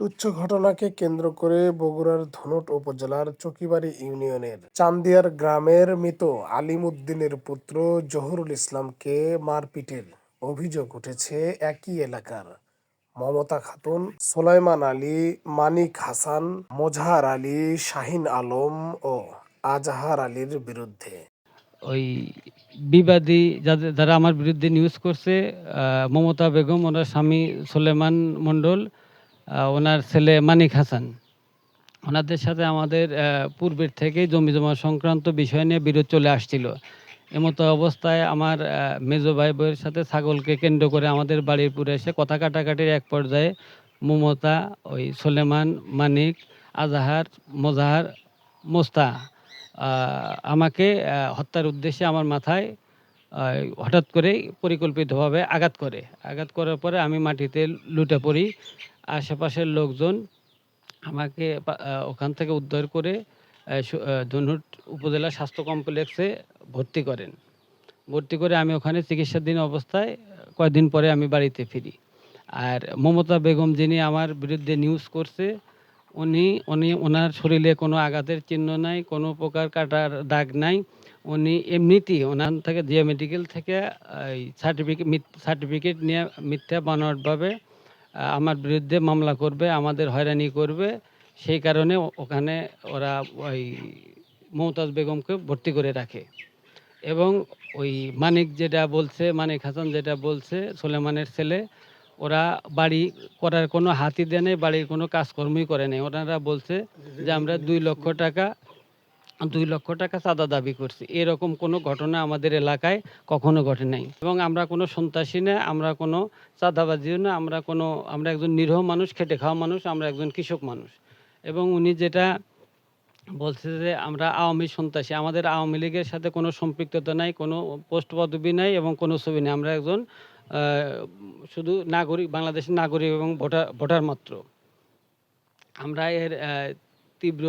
তুচ্ছ ঘটনাকে কেন্দ্র করে বগুড়ার ধনট উপজেলার চকিবাড়ি ইউনিয়নের চান্দিয়ার গ্রামের মৃত আলিম উদ্দিনের পুত্র জহুরুল ইসলামকে মারপিটের অভিযোগ উঠেছে একই এলাকার। মমতা খাতুন সোলাইমান আলী মানিক হাসান মোজাহার আলী শাহিন আলম ও আজাহার আলীর বিরুদ্ধে। ওই বিবাদী যাদের যারা আমার বিরুদ্ধে নিউজ করছে মমতা বেগম ওনার স্বামী সোলেমান মণ্ডল আহ, ওনার ছেলে মানিক হাসান। ওনাদের সাথে আমাদের পূর্বের থেকে জমি জমা সংক্রান্ত বিষয় নিয়ে বিরোধ চলে আসছিল। এমতো অবস্থায় আমার মেজো ভাই বউয়ের সাথে ছাগলকে কেন্দ্র করে আমাদের বাড়ির পুরে এসে কথা কাটাকাটির এক পর্যায়ে মমতা, ওই সোলেমান, মানিক, আজাহার, মোজাহার, মোস্তা আমাকে হত্যার উদ্দেশ্যে আমার মাথায় হঠাৎ করেই পরিকল্পিতভাবে আঘাত করে। আঘাত করার পরে আমি মাটিতে লুটে পড়ি। আশেপাশের লোকজন আমাকে ওখান থেকে উদ্ধার করে ধনুট উপজেলা স্বাস্থ্য কমপ্লেক্সে ভর্তি করেন। ভর্তি করে আমি ওখানে চিকিৎসাধীন অবস্থায় কয়েকদিন পরে আমি বাড়িতে ফিরি। আর মমতা বেগম যিনি আমার বিরুদ্ধে নিউজ করছে উনি উনি ওনার শরীরে কোনো আঘাতের চিহ্ন নাই কোনো প্রকার কাটার দাগ নাই। উনি এমনিতেই ওনার থেকে জিও মেডিকেল থেকে সার্টিফিকেট সার্টিফিকেট নিয়ে মিথ্যা বানোয়াটভাবে আহ, আমার বিরুদ্ধে মামলা করবে, আমাদের হয়রানি করবে। সেই কারণে ওখানে ওরা ওই মমতাজ বেগমকে ভর্তি করে রাখে। এবং ওই মানিক যেটা বলছে, মানিক হাসান যেটা বলছে, সোলেমানের ছেলে, ওরা বাড়ি করার কোনো হাতি দেয় নেই, বাড়ির কোনো কাজকর্মই করে নেই। ওনারা বলছে যে, আমরা দুই লক্ষ টাকা দুই লক্ষ টাকা চাঁদা দাবি করছি। এরকম কোনো ঘটনা আমাদের এলাকায় কখনো ঘটে নাই। এবং আমরা কোনো সন্ত্রাসী না, আমরা কোনো চাঁদাবাজিও না, আমরা কোনো, আমরা একজন নিরীহ মানুষ, খেটে খাওয়া মানুষ, আমরা একজন কৃষক মানুষ। এবং উনি যেটা বলছে যে আমরা আওয়ামী সন্ত্রাসী, আমাদের আওয়ামী লীগের সাথে কোনো সম্পৃক্ততা নাই, কোনো পোস্ট পদবি নাই এবং কোনো ছবি নেই। আমরা একজন শুধু নাগরিক, বাংলাদেশের নাগরিক এবং ভোটার ভোটার মাত্র। আমরা এর তীব্র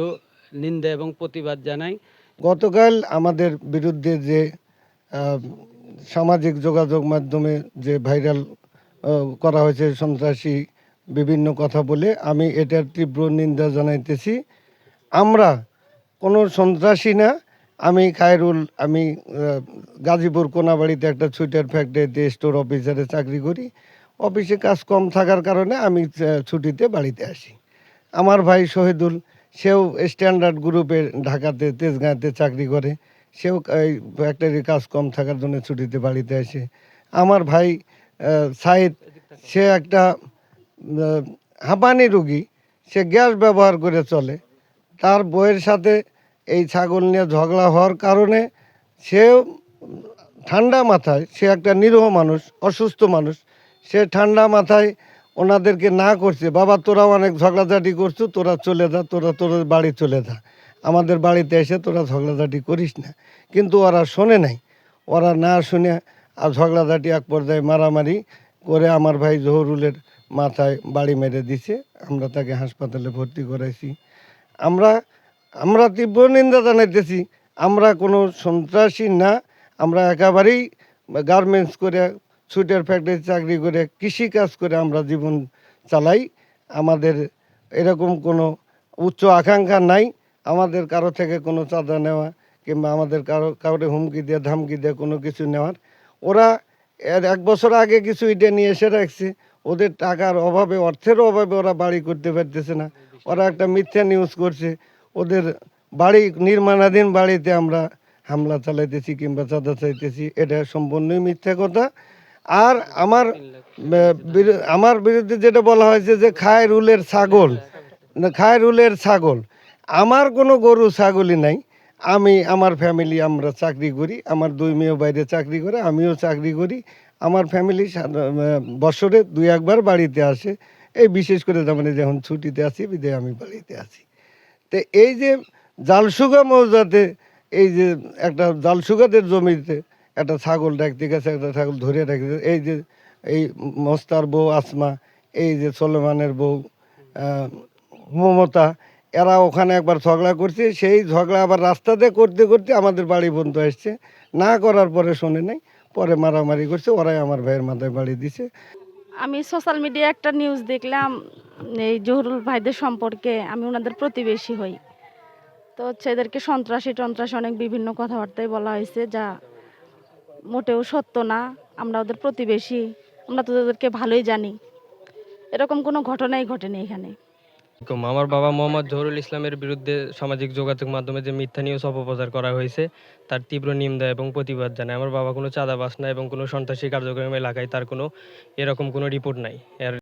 নিন্দা এবং প্রতিবাদ জানাই। গতকাল আমাদের বিরুদ্ধে যে সামাজিক যোগাযোগ মাধ্যমে যে ভাইরাল করা হয়েছে সন্ত্রাসী বিভিন্ন কথা বলে, আমি এটার তীব্র নিন্দা জানাইতেছি। আমরা কোনো সন্ত্রাসী না, আমি খায়রুল, আমি গাজীপুর কোনাবাড়িতে একটা সুইটার ফ্যাক্টরিতে স্টোর অফিসারে চাকরি করি। অফিসে কাজ কম থাকার কারণে আমি ছুটিতে বাড়িতে আসি। আমার ভাই শহীদুল সেও স্ট্যান্ডার্ড গ্রুপের ঢাকাতে, তেজগাঁতে চাকরি করে। সেও এই ফ্যাক্টরির কাজ কম থাকার জন্য ছুটিতে বাড়িতে আসে। আমার ভাই সাইদ, সে একটা হাঁপানি রুগী। সে গ্যাস ব্যবহার করে চলে। তার বইয়ের সাথে এই ছাগল নিয়ে ঝগড়া হওয়ার কারণে সেও ঠান্ডা মাথায়, সে একটা নিরীহ মানুষ, অসুস্থ মানুষ। সে ঠান্ডা মাথায় ওনাদেরকে না করছে, বাবা তোরা অনেক ঝগড়াঝাটি করছ, তোরা চলে যা, তোরা তোরা বাড়ি চলে যা। আমাদের বাড়িতে এসে তোরা ঝগড়াঝাটি করিস না। কিন্তু ওরা শোনে নাই। ওরা না শুনে আর ঝগড়াঝাটি এক পর্যায়ে মারামারি করে আমার ভাই জহরুলের মাথায় বাড়ি মেরে দিছে। আমরা তাকে হাসপাতালে ভর্তি করাইছি। আমরা আমরা তীব্র নিন্দা জানাইতেছি। আমরা কোনো সন্ত্রাসী না। আমরা একেবারেই গার্মেন্টস করে সুইটার ফ্যাক্টরি চাকরি করে, কৃষি কাজ করে আমরা জীবন চালাই। আমাদের এরকম কোনো উচ্চ আকাঙ্ক্ষা নাই। আমাদের কারও থেকে কোনো চাঁদা নেওয়া কিংবা আমাদের কারও, কাউরে হুমকি দিয়ে, ধামকি দিয়ে কোনো কিছু নেওয়ার। ওরা এক বছর আগে কিছু ইটে নিয়ে এসে রাখছে। ওদের টাকার অভাবে, অর্থের অভাবে ওরা বাড়ি করতে পারতেছে না। ওরা একটা মিথ্যা নিউজ করছে। ওদের বাড়ি, নির্মাণাধীন বাড়িতে আমরা হামলা চালাইতেছি কিংবা চাঁদা চাইতেছি। এটা সম্পূর্ণই মিথ্যা কথা। আর আমার আমার বিরুদ্ধে যেটা বলা হয়েছে যে খায় রুলের ছাগল না, খায় রুলের ছাগল আমার কোনো গরু ছাগলই নাই। আমি আমার ফ্যামিলি আমরা চাকরি করি আমার দুই মেয়ে বাইরে চাকরি করে আমিও চাকরি করি। আমার ফ্যামিলি বছরে দুই একবার বাড়িতে আসে। এই বিশেষ করে এই যখন ছুটিতে আসি বিদে আমি বাড়িতে আছি তো এই যে জালসুগা মৌজাতে এই যে একটা জালসুগাদের জমিতে একটা ছাগল ডাকতে গেছে, একটা ছাগল ধরে রাখতে এই যে, এই মস্তার বউ আসমা, এই যে সলেমানের বউ মমতা, এরা ওখানে একবার ঝগড়া করছে। সেই ঝগড়া আবার রাস্তাতে করতে করতে আমাদের বাড়ি পর্যন্ত এসছে না করার পরে শোনে নাই, পরে মারামারি করছে, ওরাই আমার ভাইয়ের মাথায় বাড়ি দিছে। আমি সোশ্যাল মিডিয়ায় একটা নিউজ দেখলাম, এই জহুরুল ভাইদের সম্পর্কে, আমি ওনাদের প্রতিবেশী হই। তো হচ্ছে এদেরকে সন্ত্রাসী টন্ত্রাসী অনেক বিভিন্ন কথাবার্তায় বলা হয়েছে, যা মোটেও সত্য না। আমরা ওদের প্রতিবেশী, আমরা তো ওদেরকে ভালোই জানি। এরকম কোনো ঘটনাই ঘটেনি এখানে। আমার বাবা মোহাম্মদ জহুরুল ইসলামের বিরুদ্ধে সামাজিক যোগাযোগ মাধ্যমে যে মিথ্যা নিউজ অপপ্রচার করা হয়েছে, তার তীব্র নিন্দা এবং প্রতিবাদ জানায়। আমার বাবা কোনো চাঁদাবাস না এবং কোনো সন্ত্রাসী কার্যক্রম এলাকায় তার কোনো এরকম কোনো রিপোর্ট নাই। এর